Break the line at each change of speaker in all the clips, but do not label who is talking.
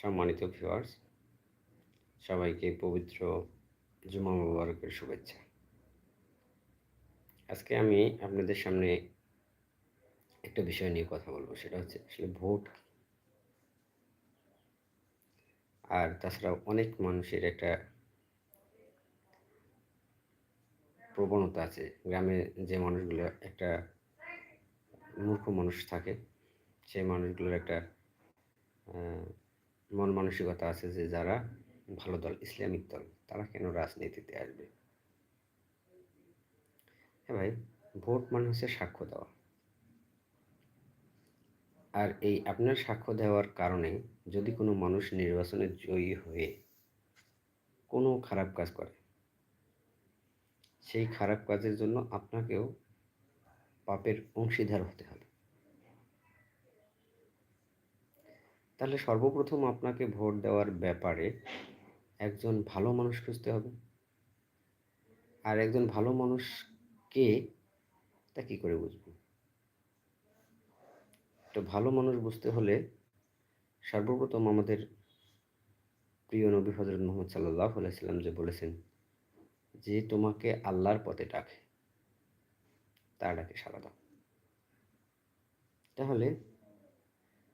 সম্মানিত ভিউয়ার্স সবাইকে পবিত্র জুমা মুবারকের শুভেচ্ছা। আজকে আমি আপনাদের সামনে একটা বিষয় নিয়ে কথা বলব, সেটা হচ্ছে আসলে ভোট আর তাছাড়া অনেক মানুষের একটা প্রবণতা আছে, গ্রামে যে মানুষগুলো একটা মূর্খ মানুষ থাকে, সেই মানুষগুলোর একটা মন মানসিকতা আছে যে যারা ভালো দল, ইসলামিক দল, তারা কেন রাজনীতিতে আসবে? হ্যাঁ ভাই, ভোট মানে হচ্ছে সাক্ষ্য দেওয়া। আর এই আপনার সাক্ষ্য দেওয়ার কারণে যদি কোনো মানুষ নির্বাচনে জয়ী হয়ে কোনো খারাপ কাজ করে, সেই খারাপ কাজের জন্য আপনাকেও পাপের অংশীদার হতে হবে। তাহলে সর্বপ্রথম আপনাকে ভোট দেওয়ার ব্যাপারে একজন ভালো মানুষ খুঁজতে হবে। আর একজন ভালো মানুষকে তা কি করে বুঝব? তো ভালো মানুষ বুঝতে হলে সর্বপ্রথম আমাদের প্রিয় নবী হজরত মোহাম্মদ সাল্লাহ সাল্লাম যে বলেছেন যে তোমাকে আল্লাহর পথে ডাকে তার ডাকে সাড়া দাও তাহলে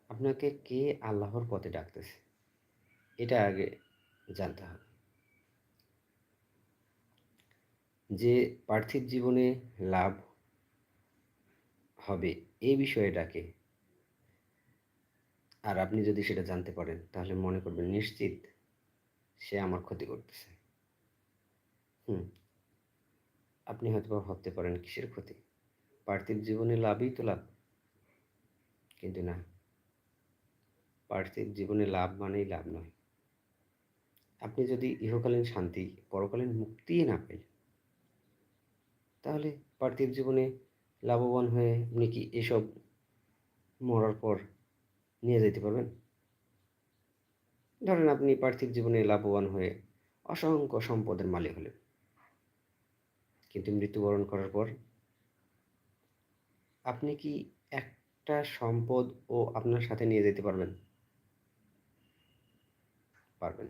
আপনাকে কে আল্লাহর পথে ডাকতেছে? এটা আগে জানতে হবে। যে পার্থিব জীবনে লাভ হবে এই বিষয়ে ডাকে। আর আপনি যদি সেটা জানতে পারেন, তাহলে মনে করবেন, নিশ্চিত সে আমার ক্ষতি করতেছে। হুম, আপনি হয়তো ভাবতে পারেন, কিসের ক্ষতি? পার্থিব জীবনে লাভই তো লাভ। কিন্তু না পার্থিব জীবনে লাভ মানেই লাভ নয়। আপনি যদি ইহকালীন শান্তি, পরকালীন মুক্তিই না পেন তাহলে পার্থিব জীবনে লাভবান হয়ে আপনি কি এসব মরার পর নিয়ে যেতে পারবেন? ধরেন আপনি পার্থিব জীবনে লাভবান হয়ে অসংখ্য সম্পদের মালিক হলেন। কিন্তু মৃত্যুবরণ করার পর আপনি কি একটা সম্পদ ও আপনার সাথে নিয়ে যেতে পারবেন? পারবেন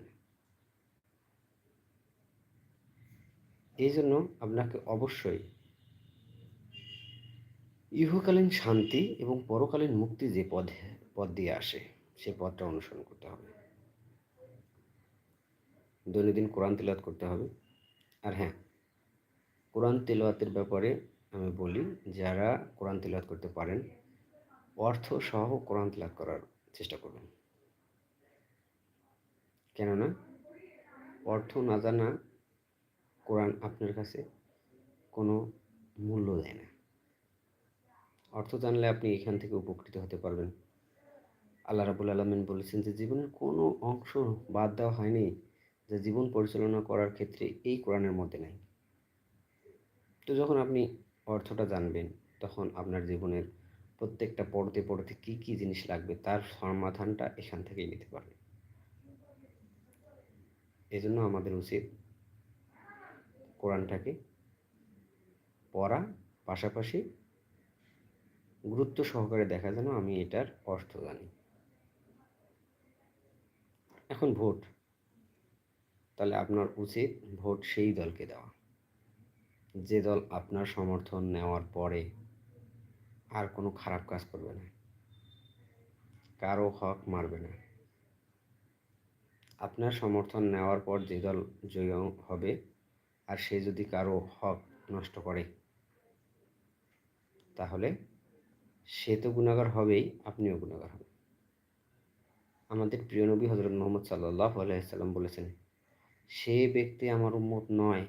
এই জন্য আপনাকে অবশ্যই ইহকালীন শান্তি এবং পরকালীন মুক্তি যে পথে পথ দিয়ে আসে সেই পথটা অনুসরণ করতে হবে। দৈনন্দিন কোরআন তেলাওয়াত করতে হবে। আর হ্যাঁ কোরআন তেলাওয়াতের ব্যাপারে আমি বলি, যারা কোরআন তেলাওয়াত করতে পারেন অর্থ সহ কোরআন তেলাওয়াত করার চেষ্টা করবেন। কেননা অর্থ না জানা কোরআন আপনার কাছে কোনো মূল্য দেয় না। অর্থ জানলে আপনি এখান থেকে উপকৃত হতে পারবেন। আল্লাহ রাবুল আলমিন বলেছেন যে, জীবনের কোনো অংশ বাদ দেওয়া হয়নি যে জীবন পরিচালনা করার ক্ষেত্রে এই কোরআনের মধ্যে নাই। তো যখন আপনি অর্থটা জানবেন, তখন আপনার জীবনের প্রত্যেকটা পড়তে পড়তে কী কী জিনিস লাগবে তার সমাধানটা এখান থেকেই নিতে পারবেন। এজন্য আমাদের উচিত কোরআনটাকে পড়া, পাশাপাশি গুরুত্ব সহকারে দেখা যেন আমি এটার অর্থ জানি। এখন ভোট। তাহলে আপনার উচিত ভোট সেই দলকে দেওয়া। যে দল আপনার সমর্থন নেওয়ার পরে আর কোনো খারাপ কাজ করবে না। কারও হক মারবে না। আপনার সমর্থন নেওয়ার পর যে দল জয়ী হবে আর সে যদি কারও হক নষ্ট করে, তাহলে সে তো গুণাগার হবেই, আপনিও গুণাগার হবেন। আমাদের প্রিয় নবী হজরত মোহাম্মদ সাল্লাহ আলাইসাল্লাম বলেছেন, সে ব্যক্তি আমার উম্মত নয়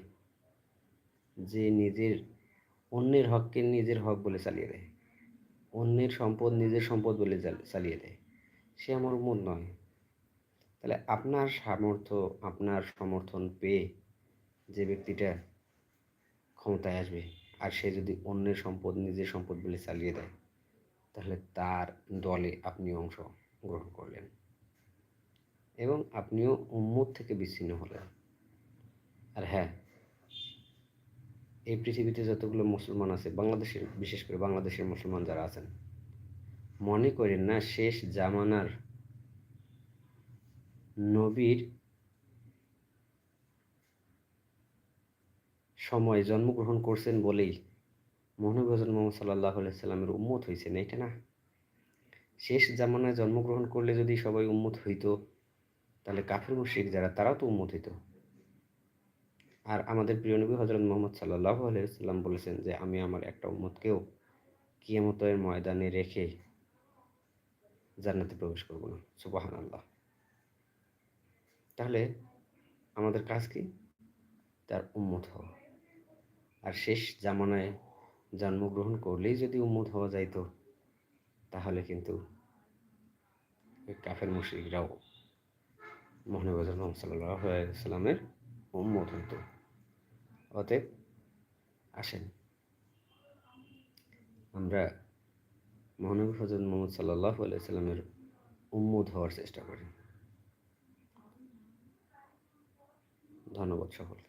যে নিজের অন্যের হককে নিজের হক বলে চালিয়ে দেয়, অন্যের সম্পদ নিজের সম্পদ বলে চালিয়ে দেয়। সে আমার উম্মত নয়। তাহলে আপনার সামর্থ্য, আপনার সমর্থন পেয়ে যে ব্যক্তিটা ক্ষমতায় আসবে আর সে যদি অন্যের সম্পদ, নিজের সম্পদ বলে চালিয়ে দেয়, তাহলে তার দলে আপনি অংশ গ্রহণ করলেন এবং আপনিও উম্মত থেকে বিচ্ছিন্ন হলেন। আর হ্যাঁ এই পৃথিবীতে যতগুলো মুসলমান আছে, বাংলাদেশের, বিশেষ করে বাংলাদেশের মুসলমান যারা আছেন, মনে করেন না শেষ জামানার নবীর সময় জন্মগ্রহণ করছেন বলেই মহানবী হজরত মোহাম্মদ সাল্লাহ সাল্লামের উম্মত হয়েছেন এটা না? শেষ জামানায় জন্মগ্রহণ করলে যদি সবাই উম্মত হইতো, তাহলে কাফির মুশিক যারা, তারাও তো উম্মত হইতো। আর আমাদের প্রিয় নবী হজরত মোহাম্মদ সাল্লাহ আলাইসাল্লাম বলেছেন যে, আমি আমার একটা উম্মতকেও কিয়ামতের ময়দানে রেখে জান্নাতে প্রবেশ করব না। সুবাহান আল্লাহ তাহলে আমাদের কাজ কি? তার উম্মত হওয়া। আর শেষ জামানায় জন্মগ্রহণ করলেই যদি উম্মত হওয়া যাইতো, তাহলে কিন্তু কাফের মুশরিকরাও মোহনবাজার মোহাম্মদ সাল্লাহ সাল্লামের উম্মত হইতো। অতএব আসেন, আমরা মহানবী হজরত মোহাম্মদ সাল্লাহ সাল্লামের উম্মুদ হওয়ার চেষ্টা করি। ধন্যবাদ সকলকে।